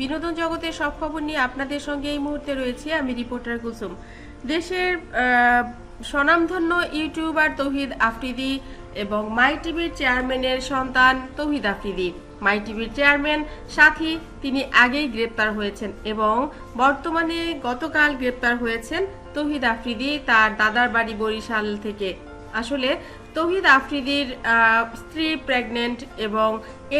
বিনোদন জগতের সব খবর নিয়ে আপনাদের সঙ্গে এই মুহূর্তে রয়েছে। আমি রিপোর্টার কুসুম দেশের স্বনামধন্য ইউটিউবার তৌহিদ আফ্রিদি এবং মাই টিভির চেয়ারম্যানের সন্তান তৌহিদ আফ্রিদি। মাই টিভির চেয়ারম্যান সাথী, তিনি আগেই গ্রেপ্তার হয়েছেন এবং বর্তমানে গতকাল গ্রেপ্তার হয়েছেন তৌহিদ আফ্রিদি, তার দাদার বাড়ি বরিশাল থেকে। আসলে তৌহিদ আফ্রিদির স্ত্রী প্রেগনেন্ট এবং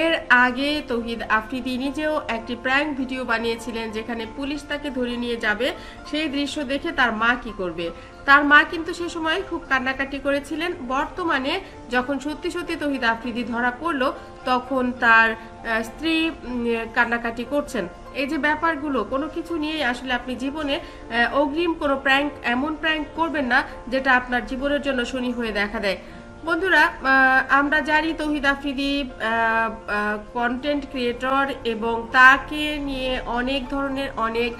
এর আগে তৌহিদ আফ্রিদি নিজেও একটি প্র্যাঙ্ক ভিডিও বানিয়েছিলেন যেখানে পুলিশ তাকে ধরে নিয়ে যাবে। সেই দৃশ্য দেখে তার মা কি করবে? তার মা কিন্তু সে সময় খুব কান্নাকাটি করেছিলেন। বর্তমানে যখন সত্যি সত্যি তৌহিদ আফ্রিদি ধরা পড়ল, তখন তার স্ত্রী কান্নাকাটি করছেন। এই যে ব্যাপারগুলো, কোনো কিছু নিয়েই আসলে আপনি জীবনে অগ্রিম কোনো প্র্যাঙ্ক এমন প্র্যাঙ্ক করবেন না, যেটা আপনার জীবনের জন্য শনি হয়ে দেখা দেয়। বন্ধুরা আমরা জানি তৌহিদ আফ্রিদি কন্টেন্ট ক্রিয়েটর এবং তাকে নিয়ে অনেক ধরনের অনেক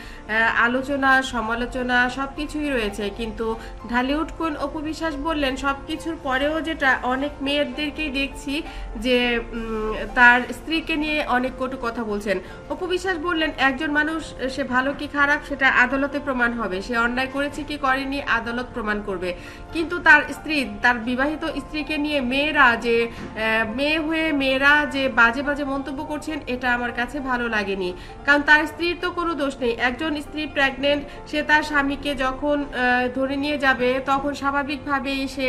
আলোচনা, সমালোচনা সব কিছুই রয়েছে। কিন্তু ঢালিউড কোন অপবিশ্বাস বললেন সব কিছুর পরেও যেটা অনেক মেয়েদেরকেই দেখছি যে তার স্ত্রীকে নিয়ে অনেক কটু কথা বলছেন। অপবিশ্বাস বললেন, একজন মানুষ, সে ভালো কি খারাপ সেটা আদালতে প্রমাণ হবে। সে অন্যায় করেছে কি করেনি, আদালত প্রমাণ করবে। কিন্তু তার স্ত্রী, তার বিবাহিত স্ত্রীকে নিয়ে মেয়েরা যে মেয়ে হয়ে মেয়েরা যে বাজে বাজে মন্তব্য করছেন, এটা আমার কাছে ভালো লাগেনি। কারণ তার স্ত্রীর তো কোনো দোষ নেই। একজন স্ত্রী প্রেগনেন্ট সে তার স্বামীকে যখন ধরে নিয়ে যাবে, তখন স্বাভাবিকভাবেই সে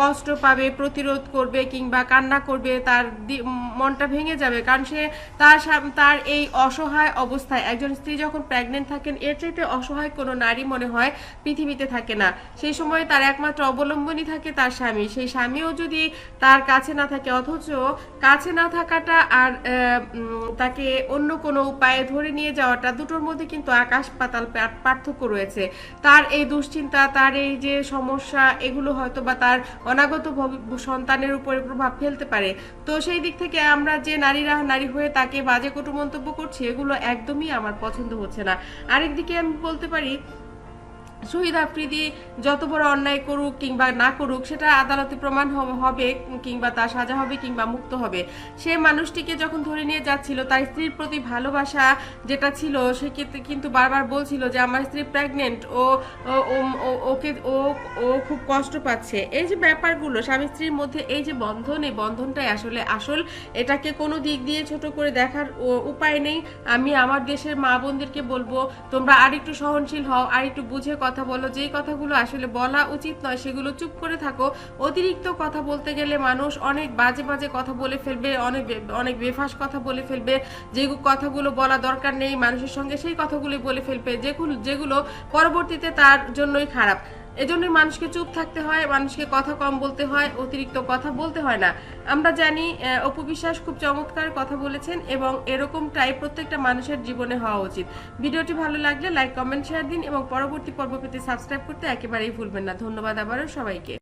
কষ্ট পাবে, প্রতিরোধ করবে কিংবা কান্না করবে, তার মনটা ভেঙে যাবে। কারণ সে তার তার এই অসহায় অবস্থায়, একজন স্ত্রী যখন প্রেগনেন্ট থাকেন, এর চাইতে অসহায় কোনো নারী মনে হয় পৃথিবীতে থাকে না। সেই সময় তার একমাত্র অবলম্বনই থাকে তার স্বামী, সেই স্বামীও যদি তার কাছে না থাকে, অথচ কাছে না থাকাটা আর তাকে অন্য কোনো উপায়ে ধরে নিয়ে যাওয়াটা দুটোর মধ্যে কিন্তু আকাশ পাতাল পার্থক্য রয়েছে। তার এই দুশ্চিন্তা, তার এই যে সমস্যা, এগুলো হয়তো বা তার অনাগত সন্তানের উপরে প্রভাব ফেলতে পারে। তো সেই দিক থেকে আমরা যে নারীরা, নারী হয়ে তাকে বাজে কটু মন্তব্য করছি, এগুলো একদমই আমার পছন্দ হচ্ছে না। আরেকদিকে আমি বলতে পারি শহীদ আফ্রিদি যত বড় অন্যায় করুক কিংবা না করুক, সেটা আদালতে প্রমাণ হবে কিংবা তার সাজা হবে কিংবা মুক্ত হবে। সে মানুষটিকে যখন ধরে নিয়ে যাচ্ছিল, তার স্ত্রীর প্রতি ভালোবাসা যেটা ছিল, সে কিন্তু- বারবার বলছিল যে, আমার স্ত্রী প্রেগনেন্ট ও ওকে, ও ও খুব কষ্ট পাচ্ছে। এই যে ব্যাপারগুলো, স্বামী স্ত্রীর মধ্যে এই যে বন্ধন, এই বন্ধনটাই আসলে আসল। এটাকে কোনো দিক দিয়ে ছোট করে দেখার উপায় নেই। আমি আমার দেশের মা বোনদেরকে বলব, তোমরা আরেকটু সহনশীল হও আর একটু বুঝে কথা বলো যেই কথাগুলো আসলে বলা উচিত নয় সেগুলো চুপ করে থাকো। অতিরিক্ত কথা বলতে গেলে মানুষ অনেক বাজে বাজে কথা বলে ফেলবে, অনেক অনেক বেফাস কথা বলে ফেলবে। যে কথাগুলো বলা দরকার নেই মানুষের সঙ্গে, সেই কথাগুলি বলে ফেলবে। যেগুলো যেগুলো পরবর্তীতে তার জন্যই খারাপ। এজন্যই মানুষকে চুপ থাকতে হয়, মানুষকে কথা কম বলতে হয়, অতিরিক্ত কথা বলতে হয় না। আমরা জানি অপবিশ্বাস অপু বিশ্বাস খুব চমৎকার কথা বলেছেন এবং এরকম এরকমটাই প্রত্যেকটা মানুষের জীবনে হওয়া উচিত। ভিডিওটি ভালো লাগলে লাইক, কমেন্ট, শেয়ার দিন এবং পরবর্তী পর্ব পেতে সাবস্ক্রাইব করতে একেবারেই ভুলবেন না। ধন্যবাদ আবারও সবাইকে।